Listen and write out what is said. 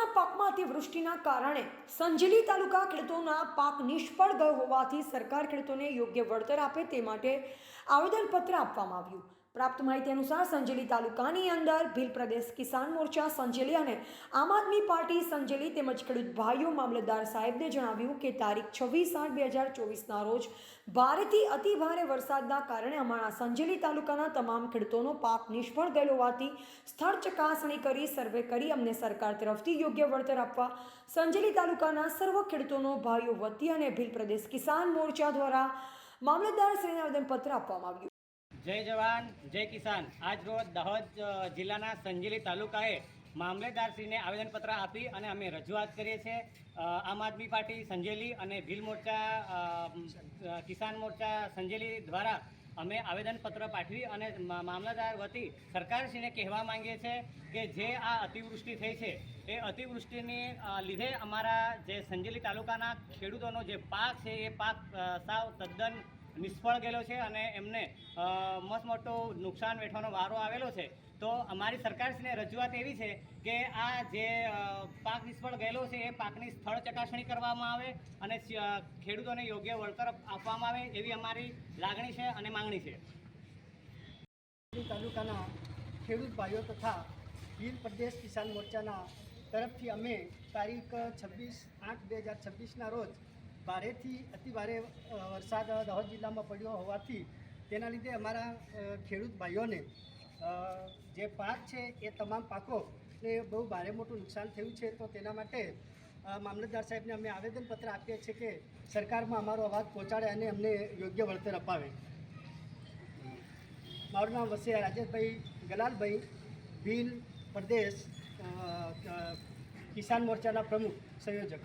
ચોમાસાના પાકમાં અતિવૃષ્ટિના કારણે સંજેલી તાલુકા ખેડૂતોના પાક નિષ્ફળ ગયો હોવાથી સરકાર ખેડૂતોને યોગ્ય વળતર આપે તે માટે આવેદનપત્ર આપવામાં આવ્યું. પ્રાપ્ત માહિતી અનુસાર સંજેલી તાલુકાની અંદર ભીલ પ્રદેશ કિસાન મોરચા સંજેલી અને આમ આદમી પાર્ટી સંજેલી તેમજ ખેડૂત ભાઈઓ મામલતદાર સાહેબને જણાવ્યું કે તારીખ છવ્વીસ આઠ બે હજાર ચોવીસના રોજ ભારેથી અતિ ભારે વરસાદના કારણે અમારા સંજેલી તાલુકાના તમામ ખેડૂતોનો પાક નિષ્ફળ ગયેલો હોવાથી સ્થળ ચકાસણી કરી, સર્વે કરી અમને સરકાર તરફથી યોગ્ય વળતર આપવા સંજેલી તાલુકાના સર્વ ખેડૂતોનો ભાઈઓ વતી અને ભીલ પ્રદેશ કિસાન મોરચા દ્વારા મામલતદાર શ્રીને આવેદનપત્ર આપવામાં આવ્યું. જય જવાન, જય કિસાન. આજ રોજ દાહોદ જિલ્લાના સંજેલી તાલુકાએ મામલેદારશ્રીને આવેદનપત્ર આપી અને અમે રજૂઆત કરીએ છીએ. આમ આદમી પાર્ટી સંજેલી અને ભીલ મોરચા કિસાન મોરચા સંજેલી દ્વારા અમે આવેદનપત્ર પાઠવી અને મામલતદાર વતી સરકારશ્રીને કહેવા માંગીએ છીએ કે જે આ અતિવૃષ્ટિ થઈ છે, એ અતિવૃષ્ટિની લીધે અમારા જે સંજેલી તાલુકાના ખેડૂતોનો જે પાક છે, એ પાક સાવ તદ્દન નિષ્ફળ ગયેલો છે અને એમને મસ્ત મોટું નુકસાન વેઠવાનો વારો આવેલો છે. તો અમારી સરકારશ્રીને રજૂઆત એવી છે કે આ જે પાક નિષ્ફળ ગયેલો છે, એ પાકની સ્થળ ચકાસણી કરવામાં આવે અને ખેડૂતોને યોગ્ય વળતર આપવામાં આવે એવી અમારી લાગણી છે અને માંગણી છે. તાલુકાના ખેડૂત ભાઈઓ તથા ભીલ પ્રદેશ કિસાન મોરચાના તરફથી અમે તારીખ છવ્વીસ આઠ બે હજાર છવ્વીસના રોજ ભારેથી અતિભારે ભારે વરસાદ દાહોદ જિલ્લામાં પડ્યો હોવાથી તેના લીધે અમારા ખેડૂત ભાઈઓને જે પાક છે એ તમામ પાકોને બહુ ભારે મોટું નુકસાન થયું છે. તો તેના માટે મામલતદાર સાહેબને અમે આવેદનપત્ર આપીએ છીએ કે સરકારમાં અમારો અવાજ પહોંચાડે અને અમને યોગ્ય વળતર અપાવે. મારું નામ વસે રાજેશભાઈ ગલાલભાઈ, ભીલ પ્રદેશ કિસાન મોરચાના પ્રમુખ, સંયોજક.